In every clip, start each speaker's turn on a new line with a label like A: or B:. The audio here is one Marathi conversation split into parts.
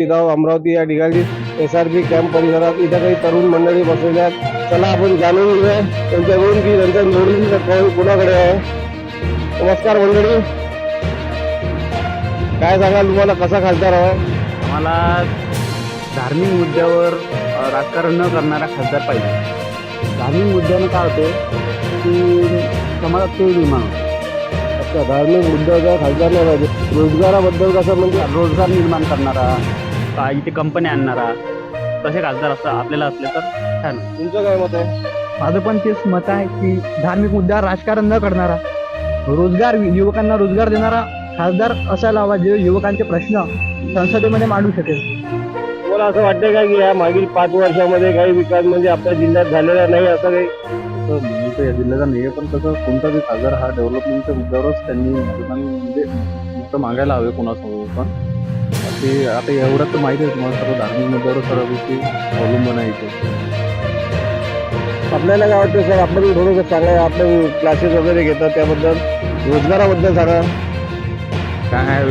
A: गाव अमरावती या ठिकाणी एस आर पी कॅम्प परिसरात इथं काही तरुण मंडळी बसलेल्या आहेत. चला आपण जाणून घेऊया. त्यांच्याकडून की त्यांच्या निवडणुकीचा कौल कुणाकडे आहे? नमस्कार मंडळी. काय सांगाल तुम्हाला? कसा खासदार हवाय
B: आम्हाला धार्मिक मुद्द्यावर अ, राजकारण न करणारा खासदार पाहिजे. धार्मिक मुद्द्यानं काय होते की समाजात तेल निर्माण होतो.
A: धार्मिक मुद्द्याचा खासदार नाही पाहिजे. रोजगाराबद्दल कसं म्हणजे?
B: रोजगार निर्माण करणारा का इथे कंपनी आणणारा. तसे खासदार असतात आपल्याला असले तर छान.
A: तुमचं काय मत आहे?
C: माझं पण तेच मत आहे की धार्मिक मुद्द्यावर राजकारण न करणारा रोजगार युवकांना रोजगार देणारा खासदार असायला हवा जे युवकांचे प्रश्न संसदेमध्ये मांडू शकेल.
A: तुम्हाला असं वाटतं का की या मागील पाच वर्षामध्ये काही विकास म्हणजे आपल्या जिल्ह्यात झालेला नाही असं काही?
B: मी तर या जिल्ह्याचा नाही आहे पण तसं कोणता बी खासदार हा डेव्हलपमेंटच्या मुद्द्यावरच त्यांनी म्हणजे मागायला हवे कोणासमोर पण. ते आता एवढं तर माहिती आहे तुम्हाला सर्व धार्मिक मुद्द्यावर सर्व गोष्टी अवलंबून आहे
A: आपल्याला काय वाटतं सर आपण थोडंसं सांगा आपण क्लासेस वगैरे घेतात त्याबद्दल रोजगाराबद्दल सांगा.
D: काय आहे,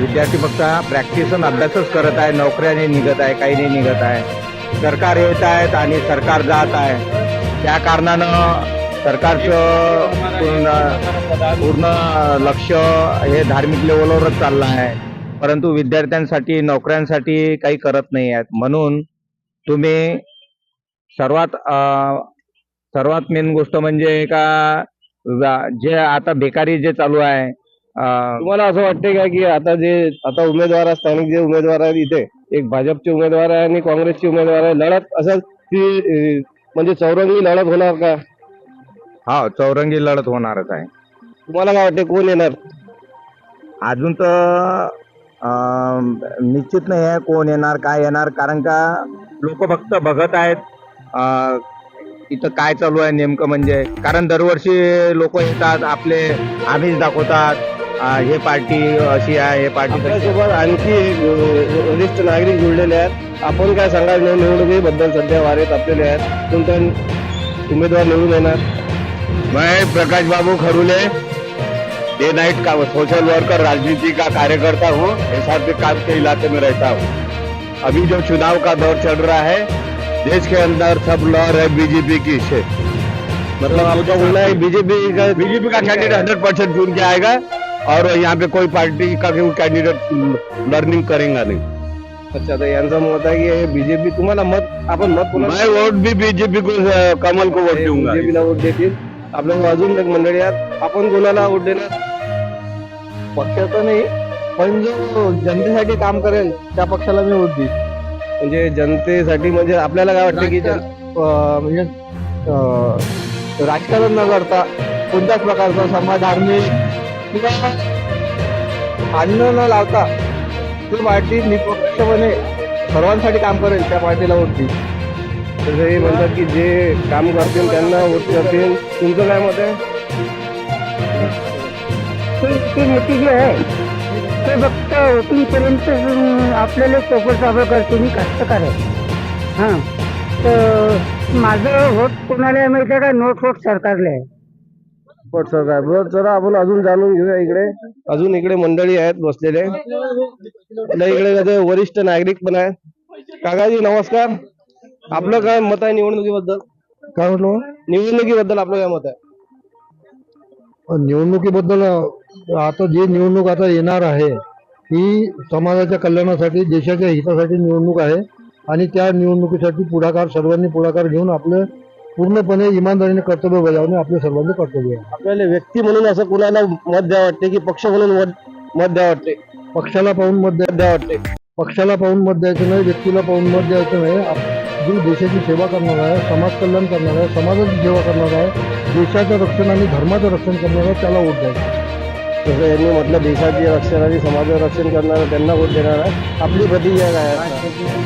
D: विद्यार्थी फक्त प्रॅक्टिस आणि अभ्यासच करत आहे नोकऱ्या नाही निघत आहे काही नाही निघत आहे. सरकार येत आहेत आणि सरकार जात आहे. त्या कारणानं सरकारचं पूर्ण पूर्ण लक्ष हे धार्मिक लेवलवरच चाललं आहे. परंतु विद्यार्थ्यांसाठी नोकऱ्यांसाठी काही करत नाही आहेत. म्हणून तुम्ही सर्वात सर्वात मेन गोष्ट म्हणजे का जे आता बेकारी जे चालू आहे
A: तुम्हाला असं वाटते का की आता जे आता उमेदवार स्थानिक जे उमेदवार आहेत इथे एक भाजपचे उमेदवार आहे आणि काँग्रेसचे उमेदवार आहे लढत असं की अं, म्हणजे चौरंगी लढत होणार का?
D: हा चौरंगी लढत होणारच आहे.
A: तुम्हाला काय वाटते कोण येणार?
D: अजून तर निश्चित नाही आहे कोण येणार काय येणार कारण का लोक फक्त बघत आहेत इथं काय चालू आहे नेमकं म्हणजे. कारण दरवर्षी लोक येतात आपले आम्हीच दाखवतात हे पार्टी अशी आहे हे पार्टी.
A: आपल्यासोबत आणखी वरिष्ठ नागरिक जुळलेले आहेत. आपण काय सांगाल निव- निवडणुकीबद्दल सध्या वारेत आपलेले आहेत. कोणता उमेदवार निवडून येणार?
D: प्रकाश बाबू खरुले डे नाइट का सोशल वर्कर राजनीति का कार्यकर्ता हूँ एस आर काम के इलाके में रहता हूँ। अभी जो चुनाव का दौर चल रहा है देश के अंदर सब लहर है बीजेपी की से।
A: मतलब आपका बोलना है बीजेपी का
D: बीजेपी का कैंडिडेट हंड्रेड परसेंट चुन के आएगा और यहाँ पे कोई पार्टी का भी कैंडिडेट लर्निंग करेगा नहीं।
A: अच्छा तर यांचं मत आहे की बीजेपी तुम्हाला मत आपण मत
D: मैं वोट भी बीजेपी को कमल को वोट दूँगा।
A: बीजेपीला वोट देतील? आपल्या अजून एक मंडळी आहेत. आपण कोणाला वोट देणार.
C: पक्षाचं नाही पण जो जनतेसाठी काम करेल त्या पक्षाला मी वोट देईन.
A: म्हणजे जनतेसाठी म्हणजे आपल्याला काय वाटतं की जन-
C: अं, म्हणजे अं, राजकारण न करता कोणत्याच प्रकारचा समाज धार्मिक किंवा अन्न न लावता ती पार्टी निपक्षपणे सर्वांसाठी काम करेल त्या पार्टीला वोट देईल
A: तसं हे म्हणतात की जे काम करतील त्यांना वोट करतील. तुमचं काय मत आहे?
E: ते नक्की जे आहे. ते फक्त वोटिंगपर्यंत आपल्याला सोबत साबळ करतो. मी कष्टकार आहे. हां. तर माझं व्होट कोणाला आहे माहिती आहे का? नोट व्होट सरकारला आहे.
A: पट सरकार. बरं चला आपण अजून जाणून घेऊया इकडे. अजून इकडे मंडळी आहेत बसलेले. आपल्या इकडे कसं वरिष्ठ नागरिक पण आहेत काकाजी नमस्कार. आपलं काय मत आहे निवडणुकीबद्दल?
C: काय म्हटलं
A: निवडणुकीबद्दल आपलं काय मत आहे?
C: निवडणुकीबद्दल आता जी निवडणूक आता येणार आहे ही समाजाच्या कल्याणासाठी देशाच्या हितासाठी निवडणूक आहे. आणि त्या निवडणुकीसाठी पुढाकार सर्वांनी पुढाकार घेऊन आपलं पूर्णपणे इमानदारीने कर्तव्य बजावणे आपले सर्वांचे कर्तव्य आहे.
A: आपल्याला व्यक्ती म्हणून असं कुणाला मत द्या वाटते की पक्ष म्हणून मत मत द्या वाटते?
C: पक्षाला पाहून मत द्या
A: वाटते.
C: पक्षाला पाहून मत द्यायचं नाही व्यक्तीला पाहून मत द्यायचं नाही. आप- जो देशाची सेवा करणार आहे समाज कल्याण करणार आहे समाजाची सेवा करणार आहे देशाचं रक्षण आणि धर्माचं रक्षण करणार आहे त्याला वोट द्यायचं.
A: तसं यांनी म्हटलं देशाचे रक्षण आणि समाजाचं रक्षण करणार त्यांना वोट देणार आहे. आपली प्रतिक्रिया काय आहे?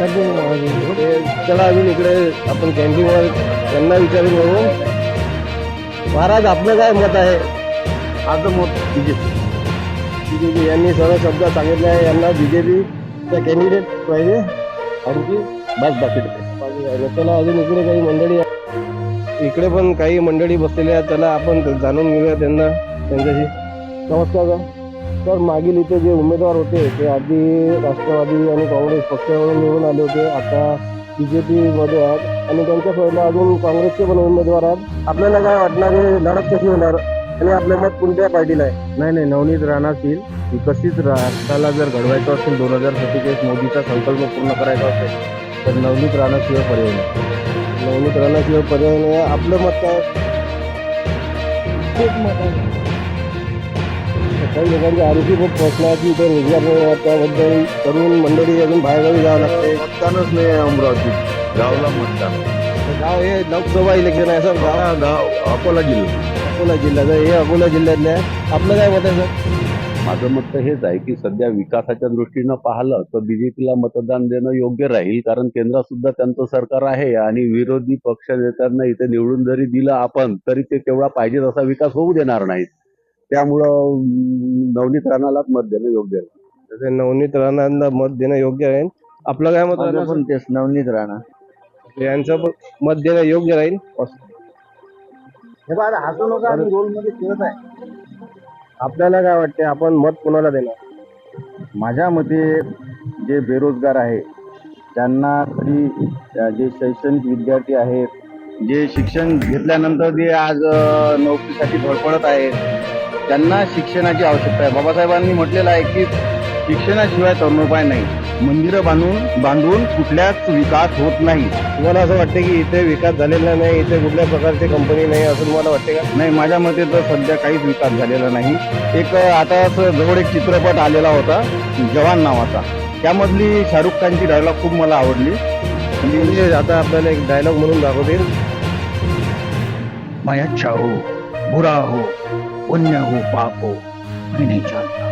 A: ते चला अजून इकडे आपण कॅन्टीनवर त्यांना विचारून बघू महाराज आपलं काय मत आहे?
B: माझं मत बीजेपी
A: बीजेपी यांनी सर्व शब्द सांगितले आहे. यांना बीजेपी चा कॅन्डिडेट पाहिजे. आणखी बस बाकी. चला अजून इकडे काही मंडळी आहे. इकडे पण काही मंडळी बसलेली आहेत. चला आपण जाणून घेऊया त्यांना त्यांच्याशी. नमस्कार सर. तर मागील इथे जे उमेदवार होते ते आधी राष्ट्रवादी आणि काँग्रेस पक्षावरून निवडून आले होते. आता बी जे पीमध्ये आहेत. आणि त्यांच्या पहिला अजून काँग्रेसचे पण उमेदवार आहेत. आपल्याला काय वाटणार हे लढत कशी होणार? आणि आपलं मत कोणत्या पार्टीला आहे?
B: नाही नाही नवनीत राहण्यातील विकसित राष्ट्राला जर घडवायचं असेल दोन हजार सत्तेचाळीस मोदीचा संकल्प पूर्ण करायचा असेल तर नवनीत राहण्याशिवाय पर्याय नाही.
A: नवनीत राहण्याशिवाय पर्याय नाही आपलं मत काय?
E: खूप मत आहे.
A: काही लोकांचे आरोग्य खूप प्रश्न की इथे रोजगार त्याबद्दल तरुण मंडळी अजून बाहेरगावी जावं लागते
B: मतदानच नाही आहे अमरावतीत गावला मतदान.
A: गाव हे लोकसभा इलेक्शन आहे सर. गाव
B: गाव अकोला जिल्हा.
A: अकोला जिल्ह्याचं हे अकोला जिल्ह्यातले आहे. आपलं काय मत आहे सर?
F: माझं मत तर हेच आहे की सध्या विकासाच्या दृष्टीनं पाहिलं तर बीजेपीला मतदान देणं योग्य राहील कारण केंद्रात सुद्धा त्यांचं सरकार आहे आणि विरोधी पक्ष नेत्यांना इथे निवडून जरी दिलं आपण तरी ते तेवढा पाहिजे तसा विकास होऊ देणार नाहीत. त्यामुळं नवनीत राणालाच मत देणं योग्य आहे
A: जसे नवनीत राणांना मत देणं योग्य आहे आपलं काय मत राहणार?
F: पण तेच नवनीत राणा.
A: सर? यांचं पण मत देणं योग्य राहील. आपल्याला काय वाटते? आपण मत कोणाला देणार?
F: माझ्या मते जे बेरोजगार आहे त्यांना तरी जे शैक्षणिक विद्यार्थी आहेत जे शिक्षण घेतल्यानंतर जे आज नोकरीसाठी धडपडत आहेत त्यांना शिक्षणाची आवश्यकता आहे. बाबासाहेबांनी म्हटलेलं आहे की शिक्षणाशिवाय तरुणोपाय नाही. मंदिरं बांधून बांधून कुठल्याच विकास होत नाही.
A: तुम्हाला असं वाटते की इथे विकास झालेला नाही इथे कुठल्या प्रकारची कंपनी नाही असं तुम्हाला वाटते का?
F: नाही माझ्या मते तर सध्या काहीच विकास झालेला नाही. एक आता असं जवळ एक चित्रपट आलेला होता जवान नावाचा. त्यामधली शाहरुख खानची डायलॉग खूप मला आवडली.
A: म्हणजे आता आपल्याला एक डायलॉग म्हणून दाखवतील
G: मैं अच्छा हो बुरा हो पुण्य हो पाप हो मैं नहीं जानता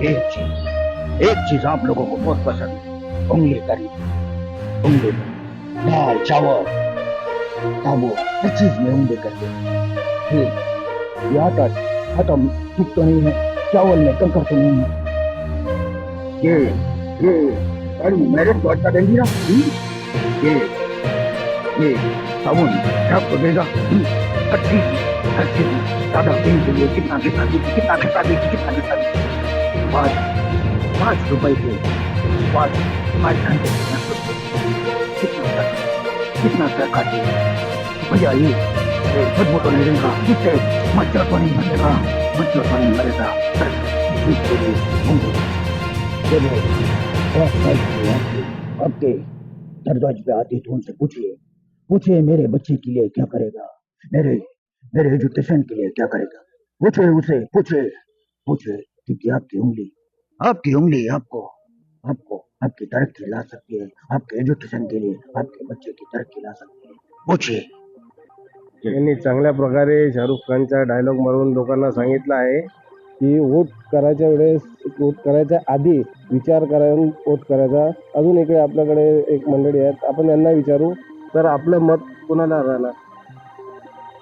G: एक चीज एक चीज आप लोगों को बहुत पसंद है उंगली करी उंगली दाल चावल ताबो हर चीज में उंगली करते ये आटा आटा ठीक तो नहीं है चावल में कंकर तो नहीं है ये ये अरे मेरे को अच्छा देंगी ना ये ये साबुन क्या को देगा हर चीज हर चीज दादा दिन के लिए कितना कितना कितना कितना कितना कितना पाँच पाँच रुपए के पाँच पाँच घंटे कितना तक खाते भैया, ये तो नहीं जिससे मच्छर तो नहीं मरेगा। मच्छर तो नहीं मरेगा। पे आते तो उनसे पूछिए। पूछिए, मेरे बच्चे के लिए क्या करेगा? मेरे मेरे एजुकेशन के लिए क्या करेगा? पूछे उसे, पूछिए पूछिए। क्योंकि आपकी उंगली आपकी उंगली आपको। आपको आपकी तरक्की ला सकती है। आपके एजुकेशन के लिए आपके बच्चे की तरक्की ला सकती है। पूछिए।
A: यांनी चांगल्या प्रकारे शाहरुख खानचा डायलॉग मारून लोकांना सांगितलं आहे की वोट करायच्या वेळेस वोट करायच्या आधी विचार करून वोट करायचा. अजून इकडे आपल्याकडे एक मंडळी आहेत. आपण यांना विचारू. तर आपलं मत कोणाला राहणार?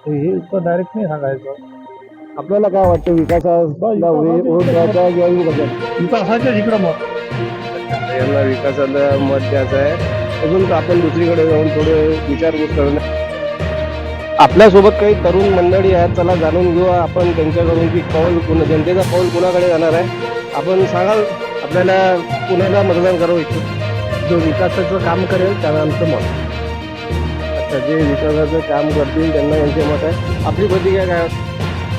C: हे तर डायरेक्ट नाही सांगायचं.
A: आपल्याला काय वाटतं विकासाला वे- वोट द्यायचा किंवा अजून कसं
C: विकासाच्या इकडं मत
A: यांना विकासाला मत द्यायचं आहे. अजून आपण दुसरीकडे जाऊन थोडे विचारपूस करणार आपल्यासोबत काही तरुण मंडळी आहेत चला जाणून घेऊ आपण त्यांच्याकडून की कौल कुण जनतेचा कौल कुणाकडे जाणार आहे. आपण सांगाल आपल्याला कुणाला मतदान करावं इच्छित? जो विकासाचं काम करेल त्याला आमचं मत. अच्छा जे विकासाचं काम करतील त्यांना यांचे मत आहे. आपली प्रतिक्रिया काय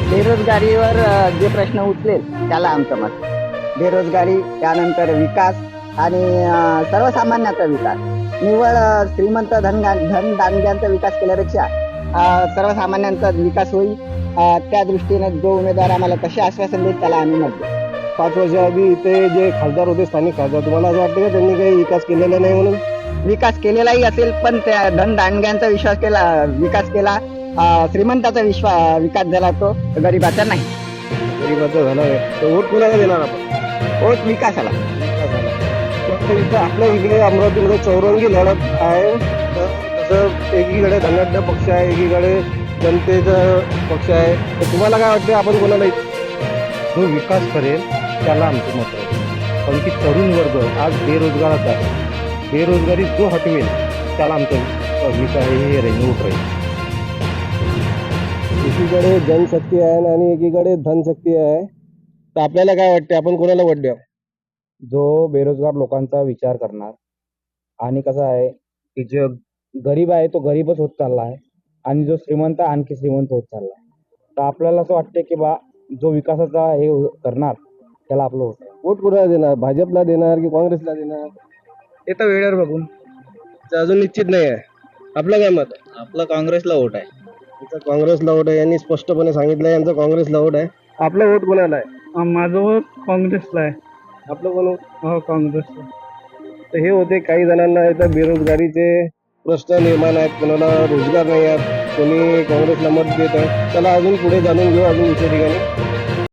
E: बेरोजगारीवर जे प्रश्न उचलेल त्याला आमचं मत. बेरोजगारी त्यानंतर विकास आणि सर्वसामान्याचा विकास. निव्वळ श्रीमंत धन धनदांड्यांचा विकास केल्यापेक्षा सर्वसामान्यांचा विकास होईल. त्या दृष्टीने जो उमेदवार आम्हाला कसे आश्वासन देईल त्याला आम्ही मत देऊ
A: पाच वर्षाआधी इथे जे खासदार होते स्थानिक खासदार तुम्हाला असं वाटतं का त्यांनी काही विकास केलेला नाही म्हणून?
E: विकास केलेलाही असेल पण त्या धनदांडग्यांचा विश्वास केला विकास केला. श्रीमंताचा विश्वा विकास झाला तो गरीबाचा नाही.
A: गरीबाचा झाला आहे तर वोट कोणाला देणार आपण?
E: तोच विकासाला.
A: इथं आपल्या इकडे अमरावतीमध्ये चौरंगी लढत आहे. तर तसं एकीकडे धनाढ्य पक्ष आहे एकीकडे जनतेचा पक्ष आहे. तर तुम्हाला काय वाटतं आपण कोणाला
C: जो विकास करेल त्याला आमचं मत आहे. कारण की तरुण वर्ग आज बेरोजगाराचा आहे. बेरोजगारी जो हटवेल त्याला आमचं विकास हे राहील वोट राहील
A: एकीकडे जनशक्ती आहे आणि एकीकडे धनशक्ती आहे. तर आपल्याला काय वाटते आपण कोणाला वोट द्या
D: जो बेरोजगार लोकांचा विचार करणार आणि कसं आहे की जो गरीब आहे तो गरीबच होत चालला आहे आणि जो श्रीमंत आहे आणखी श्रीमंत होत चालला आहे तर आपल्याला असं वाटते की बा जो विकासाचा हे करणार त्याला आपलं होत
A: वोट कोणाला देणार? भाजपला देणार की काँग्रेसला देणार?
D: ते तर वेळेवर बघून.
A: ते अजून निश्चित नाही आहे. आपलं काय मत? आहे
D: आपलं काँग्रेसला वोट आहे.
A: यांचं काँग्रेसला वोट आहे यांनी स्पष्टपणे सांगितलं यांचं काँग्रेसला वोट आहे. आपलं वोट कोणाला आहे?
H: माझं वोट काँग्रेसला आहे.
A: आपलं कोण
H: हो काँग्रेसला.
A: तर हे होते काही जणांना इथं बेरोजगारीचे प्रश्न निर्माण आहेत कोणाला रोजगार नाही आहेत कोणी काँग्रेसला मत देत आहे. चला अजून पुढे जाणून घेऊ अजून दुसऱ्या ठिकाणी.